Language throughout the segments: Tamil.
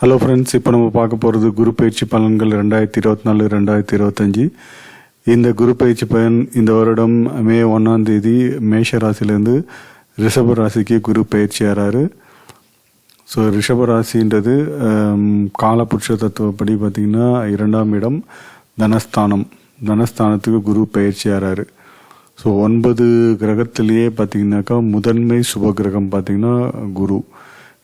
ஹலோ ஃப்ரெண்ட்ஸ் இப்போ நம்ம பார்க்க போகிறது குரு பயிற்சி பலன்கள் ரெண்டாயிரத்தி இருபத்தி நாலு ரெண்டாயிரத்தி இருபத்தஞ்சி இந்த குரு பயிற்சி பயன் இந்த வருடம் மே ஒன்றாம் தேதி மேஷ ராசிலேருந்து ரிஷப ராசிக்கு குரு பயிற்சி ஆறாரு. ஸோ ரிஷப ராசின்றது காலபுருஷ தத்துவப்படி பார்த்திங்கன்னா இரண்டாம் இடம் தனஸ்தானம். தனஸ்தானத்துக்கு குரு பயிற்சி ஆறாரு. ஸோ ஒன்பது கிரகத்திலேயே பார்த்தீங்கன்னாக்கா முதன்மை சுப கிரகம் பார்த்திங்கன்னா குரு.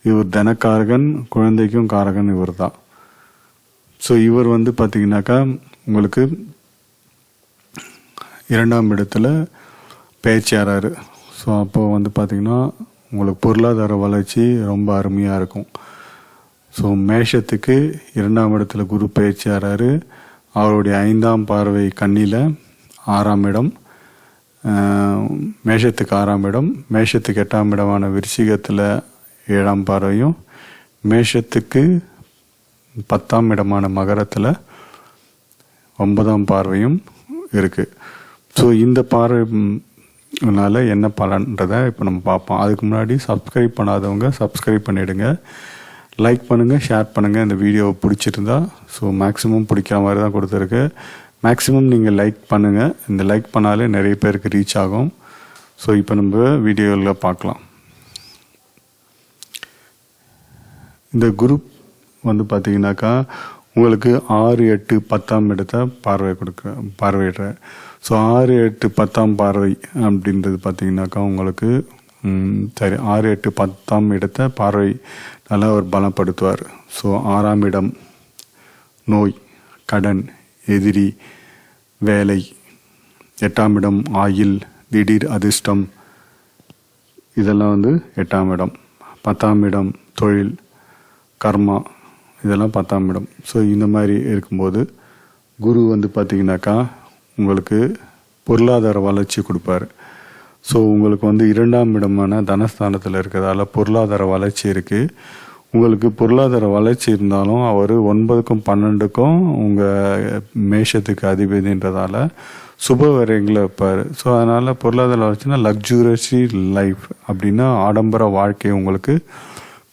இவர் தனக்காரகன் குழந்தைக்கும் காரகன் இவர் தான் ஸோ இவர் வந்து பார்த்தீங்கன்னாக்கா உங்களுக்கு இரண்டாம் இடத்துல பேச்சாராரு. ஸோ அப்போ வந்து பார்த்தீங்கன்னா உங்களுக்கு பொருளாதார வளர்ச்சி ரொம்ப அருமையாக இருக்கும். ஸோ மேஷத்துக்கு இரண்டாம் இடத்துல குரு பயிற்சியாராரு அவருடைய ஐந்தாம் பார்வை கண்ணியில் ஆறாம் இடம். மேஷத்துக்கு ஆறாம் இடம். மேஷத்துக்கு எட்டாம் இடமான விருச்சிகத்தில் ஏழாம் பார்வையும் மேஷத்துக்கு பத்தாம் இடமான மகரத்தில் ஒன்பதாம் பார்வையும் இருக்குது ஸோ இந்த பார்வைனால என்ன பலன்றதை இப்போ நம்ம பார்ப்போம். அதுக்கு முன்னாடி சப்ஸ்கிரைப் பண்ணாதவங்க சப்ஸ்கிரைப் பண்ணிவிடுங்க லைக் பண்ணுங்கள் ஷேர் பண்ணுங்கள் இந்த வீடியோவை பிடிச்சிருந்தா ஸோ மேக்ஸிமம் பிடிக்கிற மாதிரி தான் கொடுத்துருக்கு. மேக்ஸிமம் நீங்கள் லைக் பண்ணுங்கள் இந்த லைக் பண்ணாலே நிறைய பேருக்கு ரீச் ஆகும். ஸோ இப்போ நம்ம வீடியோவில் பார்க்கலாம். இந்த குரூப் வந்து பார்த்தீங்கன்னாக்கா உங்களுக்கு ஆறு எட்டு பத்தாம் இடத்த பார்வை கொடுக்குற பார்வையிடுற ஸோ ஆறு எட்டு பத்தாம் பார்வை அப்படின்றது பார்த்தீங்கன்னாக்கா உங்களுக்கு சரி ஆறு எட்டு பத்தாம் இடத்த பார்வை நல்லா அவர் பலப்படுத்துவார். ஸோ ஆறாம் இடம் நோய் கடன் எதிரி வேலை. எட்டாம் இடம் ஆயில் திடீர் அதிர்ஷ்டம். இதெல்லாம் வந்து எட்டாம் இடம். பத்தாம் இடம் தொழில். கர்மா இதெல்லாம் பத்தாம் இடம் ஸோ இந்த மாதிரி இருக்கும்போது குரு வந்து பார்த்தீங்கன்னாக்கா உங்களுக்கு பொருளாதார வளர்ச்சி கொடுப்பாரு. ஸோ உங்களுக்கு வந்து இரண்டாம் இடமான தனஸ்தானத்தில் இருக்கிறதால பொருளாதார வளர்ச்சி இருக்குது உங்களுக்கு பொருளாதார வளர்ச்சி இருந்தாலும் அவர் ஒன்பதுக்கும் பன்னெண்டுக்கும் உங்கள் மேஷத்துக்கு அதிபதின்றதால சுப விரயங்களை வைப்பார். ஸோ அதனால் பொருளாதார வளர்ச்சினா லக்ஸுரியஸி லைஃப் அப்படின்னா ஆடம்பர வாழ்க்கை உங்களுக்கு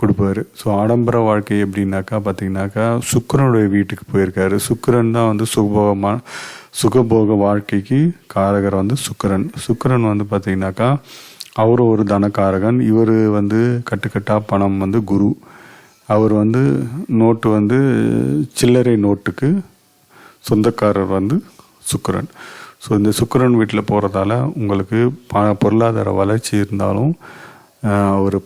கொடுப்பாரு. ஸோ ஆடம்பர வாழ்க்கை எப்படின்னாக்கா பார்த்தீங்கன்னாக்கா சுக்கரனுடைய வீட்டுக்கு போயிருக்காரு. சுக்கிரன் தான் வந்து சுகபோகமான சுகபோக வாழ்க்கைக்கு காரகர் வந்து சுக்கிரன். சுக்கரன் வந்து பார்த்தீங்கன்னாக்கா அவர் ஒரு தனக்காரகன். இவர் வந்து கட்டுக்கட்டாக பணம் வந்து குரு. அவர் வந்து நோட்டு வந்து சில்லறை நோட்டுக்கு சொந்தக்காரர் வந்து சுக்கிரன். ஸோ இந்த சுக்கரன் வீட்டில் போகிறதால உங்களுக்கு ப பொருளாதார வளர்ச்சி இருந்தாலும் ஆஹ், ஒரு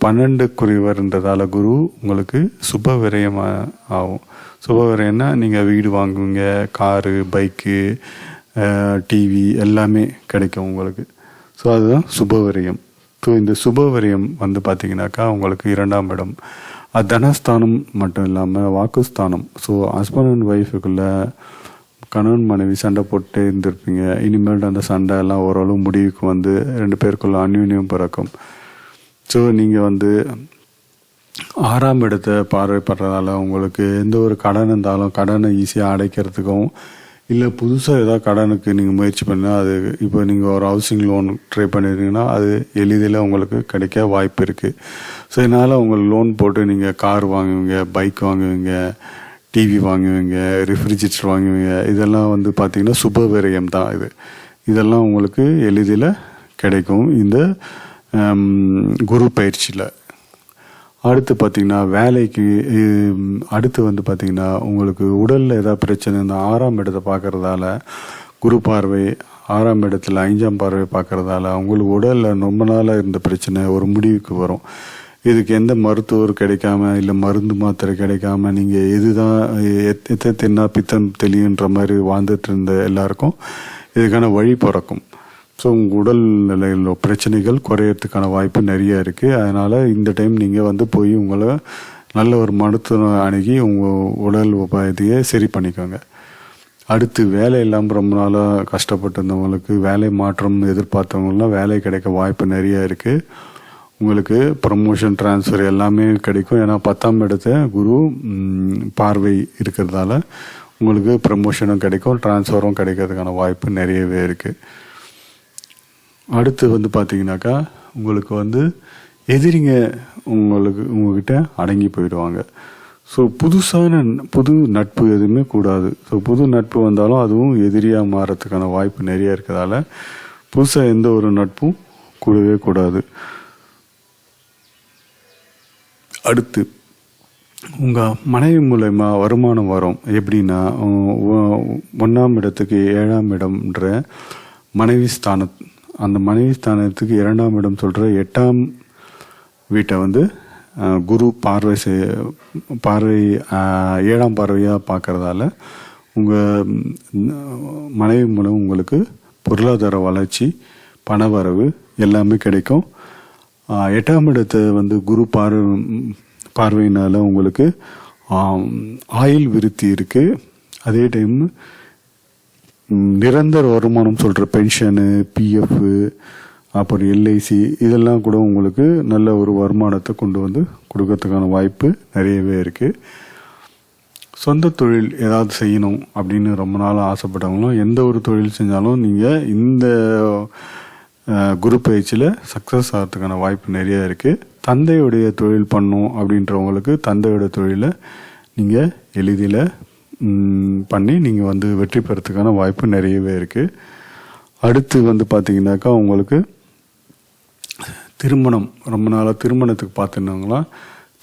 இருந்ததால் குரு உங்களுக்கு சுப விரயமாக ஆ- ஆகும். சுப விரயம்னா நீங்கள் வீடு வாங்குவீங்க காரு பைக்கு டிவி எல்லாமே கிடைக்கும் உங்களுக்கு. ஸோ அதுதான் சுப விரயம். ஸோ இந்த சுப விரயம் வந்து பார்த்தீங்கன்னாக்கா உங்களுக்கு இரண்டாம் இடம். அது தனஸ்தானம் மட்டும் இல்லாமல் வாக்குஸ்தானம். ஸோ ஹஸ்பண்ட் அண்ட் ஒய்ஃபுக்குள்ளே கணவன் மனைவி சண்டை போட்டு இருந்திருப்பீங்க. இனிமேல் அந்த சண்டை எல்லாம் ஓரளவு முடிவுக்கு வந்து ரெண்டு பேருக்குள்ள அந்யூன்யம் பிறக்கும். ஸோ நீங்கள் வந்து ஆறாம் இடத்தை பார்வைப்படுறதால உங்களுக்கு எந்த ஒரு கடன் இருந்தாலும் கடனை ஈஸியாக அடைக்கிறதுக்கும் இல்லை புதுசாக ஏதாவது கடனுக்கு நீங்கள் முயற்சி பண்ணால் அது இப்போ நீங்கள் ஒரு ஹவுசிங் லோன் ட்ரை பண்ணியிருந்தீங்கன்னா அது எளிதில் உங்களுக்கு கிடைக்க வாய்ப்பு இருக்குது ஸோ இதனால் உங்களுக்கு லோன் போட்டு நீங்கள் கார் வாங்குவீங்க பைக் வாங்குவீங்க டிவி வாங்குவீங்க ரெஃப்ரிஜிரேட்டர் வாங்குவீங்க இதெல்லாம் வந்து பார்த்திங்கன்னா சுப விரயம் தான் இது. இதெல்லாம் உங்களுக்கு எளிதில் கிடைக்கும். இந்த குரு பயிற்சியில். அடுத்து பார்த்தீங்கன்னா வேலைக்கு அடுத்து வந்து பார்த்திங்கன்னா உங்களுக்கு உடலில் ஏதாவது பிரச்சனை இந்த ஆறாம் இடத்தை பார்க்குறதால குரு பார்வை ஆறாம் இடத்துல ஐந்தாம் பார்வை பார்க்குறதால உங்களுக்கு உடலில் ரொம்ப நாளாக இருந்த பிரச்சனை ஒரு முடிவுக்கு வரும். இதுக்கு எந்த மருத்துவர் கிடைக்காம இல்லை மருந்து மாத்திரை கிடைக்காம நீங்கள் எதுதான் எத்- எத்தனை தின்னா பித்தம் தெளியுன்ற மாதிரி வாழ்ந்துட்டு இருந்த எல்லாருக்கும் இதுக்கான வழி பிறக்கும். ஸோ உங்கள் உடல் நிலையில் பிரச்சனைகள் குறையறதுக்கான வாய்ப்பு நிறைய இருக்குது அதனால் இந்த டைம் நீங்கள் வந்து போய் உங்களை நல்ல ஒரு மருத்துவ அணுகி உங்கள் உடல் உபாயத்தையே சரி பண்ணிக்கோங்க. அடுத்து வேலை இல்லாமல் ரொம்ப நாளாக கஷ்டப்பட்டிருந்தவங்களுக்கு வேலை மாற்றம் எதிர்பார்த்தவங்களாம் வேலை கிடைக்க வாய்ப்பு நிறைய இருக்குது உங்களுக்கு ப்ரமோஷன் ட்ரான்ஸ்ஃபர் எல்லாமே கிடைக்கும். ஏன்னா பத்தாம் இடத்த குரு பார்வை இருக்கிறதால உங்களுக்கு ப்ரமோஷனும் கிடைக்கும் ட்ரான்ஸ்ஃபரும் கிடைக்கிறதுக்கான வாய்ப்பு நிறையவே இருக்குது அடுத்து வந்து பார்த்தீங்கன்னாக்கா உங்களுக்கு வந்து எதிரிங்க உங்களுக்கு உங்ககிட்ட அடங்கி போயிடுவாங்க. ஸோ புதுசான புது நட்பு எதுவுமே கூடாது. ஸோ புது நட்பு வந்தாலும் அதுவும் எதிரியாக மாறத்துக்கான வாய்ப்பு நிறைய இருக்கிறதால புதுசாக எந்த ஒரு நட்பும் கூடவே கூடாது. அடுத்து உங்கள் மனைவி மூலயமா வருமானம் வரும். எப்படின்னா ஒன்றாம் இடத்துக்கு ஏழாம் இடம்ன்ற மனைவி ஸ்தான அந்த மனைவி ஸ்தானத்துக்கு இரண்டாம் இடம் சொல்கிற எட்டாம் வீட்டை வந்து குரு பார்வை செய் பார்வை ஏழாம் பார்வையாக பார்க்குறதால உங்கள் மனைவி மூலம் உங்களுக்கு பொருளாதார வளர்ச்சி பணவரவு எல்லாமே கிடைக்கும். எட்டாம் இடத்தை வந்து குரு பார்வை பார்வையினால் உங்களுக்கு ஆயில் ஆயுள் விருத்தி இருக்குது அதே டைம் நிரந்தர வருமானம் சொல்கிற பென்ஷனு பிஎஃப் அப்புறம் எல்ஐசி இதெல்லாம் கூட உங்களுக்கு நல்ல ஒரு வருமானத்தை கொண்டு வந்து கொடுக்கறதுக்கான வாய்ப்பு நிறையவே இருக்குது சொந்த தொழில் ஏதாவது செய்யணும் அப்படின்னு ரொம்ப நாள் ஆசைப்பட்டவங்களும் எந்த ஒரு தொழில் செஞ்சாலும் நீங்கள் இந்த குரு பயிற்சியில் சக்ஸஸ் ஆகிறதுக்கான வாய்ப்பு நிறைய இருக்குது தந்தையுடைய தொழில் பண்ணும் அப்படின்றவங்களுக்கு தந்தையோட தொழிலை நீங்கள் எளிதில் பண்ணி நீங்கள் வந்து வெற்றி பெறத்துக்கான வாய்ப்பு நிறையவே இருக்குது அடுத்து வந்து பார்த்தீங்கன்னாக்கா உங்களுக்கு திருமணம். ரொம்ப நாளாக திருமணத்துக்கு பார்த்துருந்தாங்களாம்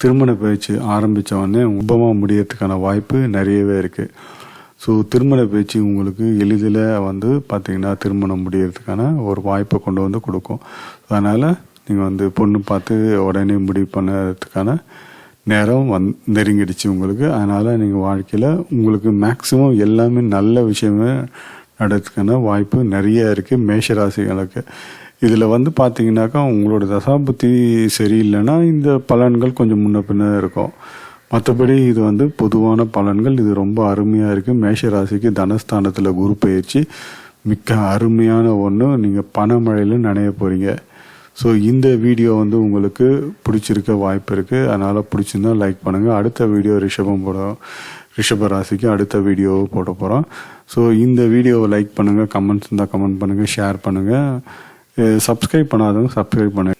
திருமண பேச்சு ஆரம்பித்த உடனே உபமாக முடியறதுக்கான வாய்ப்பு நிறையவே இருக்குது ஸோ திருமண பேச்சு உங்களுக்கு எளிதில் வந்து பார்த்தீங்கன்னா திருமணம் முடியறதுக்கான ஒரு வாய்ப்பை கொண்டு வந்து கொடுக்கும். அதனால் நீங்கள் வந்து பொண்ணு பார்த்து உடனே முடிவு பண்ணுறதுக்கான நேரம் வந் நெருங்கிடுச்சு உங்களுக்கு. அதனால் நீங்கள் வாழ்க்கையில் உங்களுக்கு மேக்ஸிமம் எல்லாமே நல்ல விஷயமே நடக்கிறதுக்கான வாய்ப்பு நிறைய இருக்குது மேஷராசிகளுக்கு. இதில் வந்து பார்த்தீங்கன்னாக்கா உங்களோட தசாபுத்தி சரியில்லைன்னா இந்த பலன்கள் கொஞ்சம் முன்ன பின்ன இருக்கும். மற்றபடி இது வந்து பொதுவான பலன்கள். இது ரொம்ப அருமையாக இருக்குது மேஷராசிக்கு தனஸ்தானத்தில் குரு பயிற்சி. மிக்க அருமையான ஒன்று நீங்கள் பணமழையில் நனைய போகிறீங்க ஸோ இந்த வீடியோ வந்து உங்களுக்கு பிடிச்சிருக்க வாய்ப்பு இருக்குது அதனால் பிடிச்சிருந்தா லைக் பண்ணுங்கள் அடுத்த வீடியோ ரிஷபம் போட ரிஷப ராசிக்கு அடுத்த வீடியோ போட போகிறோம் ஸோ இந்த வீடியோவை லைக் பண்ணுங்கள் கமெண்ட்ஸ் இருந்தால் கமெண்ட் பண்ணுங்கள் ஷேர் பண்ணுங்கள் சப்ஸ்கிரைப் பண்ணாதவங்க சப்ஸ்கிரைப் பண்ணுங்கள்